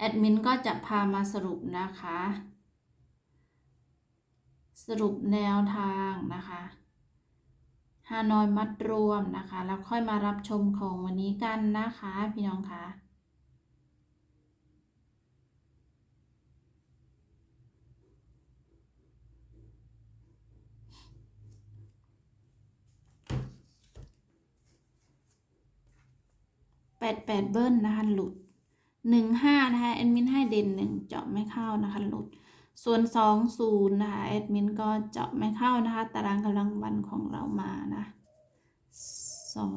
แอดมินก็จะพามาสรุปนะคะ สรุปแนวทางนะคะฮานอยมัดรวมนะคะ แล้วค่อยมารับชมของวันนี้กันนะคะ พี่น้องคะแปดแปดเบิ้ลนะคะหลุด หนึ่งห้านะคะแอดมินให้เด่นหนึ่งเจาะไม่เข้านะคะหลุด ส่วนสองศูนย์นะคะแอดมินก็เจาะไม่เข้านะคะตารางกำลังวันของเรามานะสอง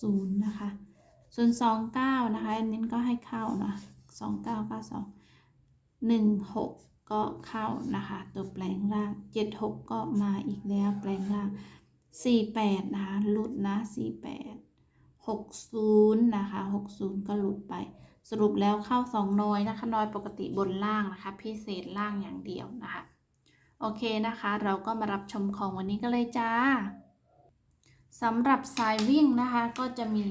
ศูนย์นะคะ ส่วนสองเก้านะคะแอดมินก็ให้เข้านะสองเก้าเก้าสองหนึ่งหกก็เข้านะคะ ตัวแปลงล่างเจ็ดหกก็มาอีกแล้วแปลงล่างสี่แปดนะคะหลุดนะสี่แปดหกศูนย์นะคะหกศูนย์ก็หลุดไป สรุปแล้วเข้าสองน้อยนะคะน้อยปกติบนล่างนะคะ พิเศษล่างอย่างเดียวนะคะ โอเคนะคะ เราก็มารับชมของวันนี้กันเลยจ้าสำหรับสายวิ่งนะคะ ก็จะมี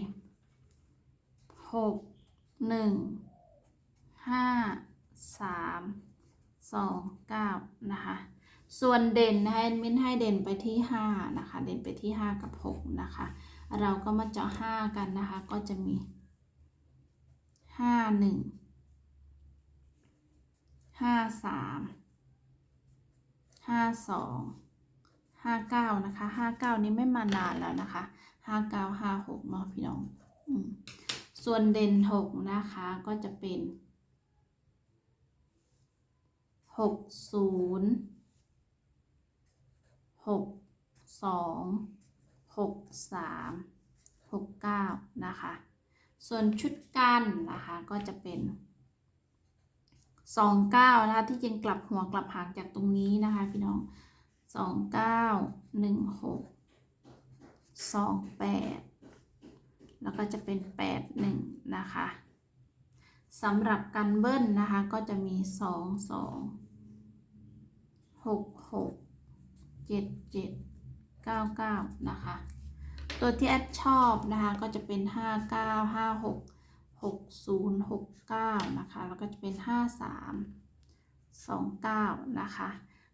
หกหนึ่งห้าสามสองเก้านะคะ ส่วนเด่นนะคะมินให้เด่นไปที่ห้านะคะ เด่นไปที่ห้ากับหกนะคะ เราก็มาเจาะห้ากันนะคะ ก็จะมี ห้าหนึ่งห้าสามห้าสองห้าเก้านะคะห้าเก้านี้ไม่มานานแล้วนะคะห้าเก้าห้าหกเนาะพี่น้องอส่วนเด่นหกนะคะก็จะเป็นหกศูนย์หกสองหกสามหกเก้านะคะ ส่วนชุดกันนะคะก็จะเป็นสองเก้านะคะที่จริงกลับหัวกลับหางจากตรงนี้นะคะพี่น้องสองเก้าหนึ่งหกสองแปดแล้วก็จะเป็นแปดหนึ่งนะคะสำหรับกันเบิ้ลนะคะก็จะมีสองสองหกหกเจ็ดเจ็ดเก้าเก้านะคะ ตัวที่แอดชอบนะคะก็จะเป็น 5 9 5 6 6 0 6 9 นะคะ แล้วก็จะเป็น 5 3 2 9 นะคะ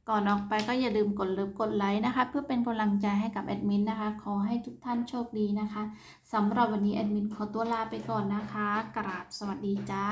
ก่อนออกไปก็อย่าลืมกดเลิฟกดไลค์นะคะ เพื่อเป็นกำลังใจให้กับแอดมินนะคะ ขอให้ทุกท่านโชคดีนะคะสำหรับวันนี้แอดมินขอตัวลาไปก่อนนะคะ กราบสวัสดีจ้า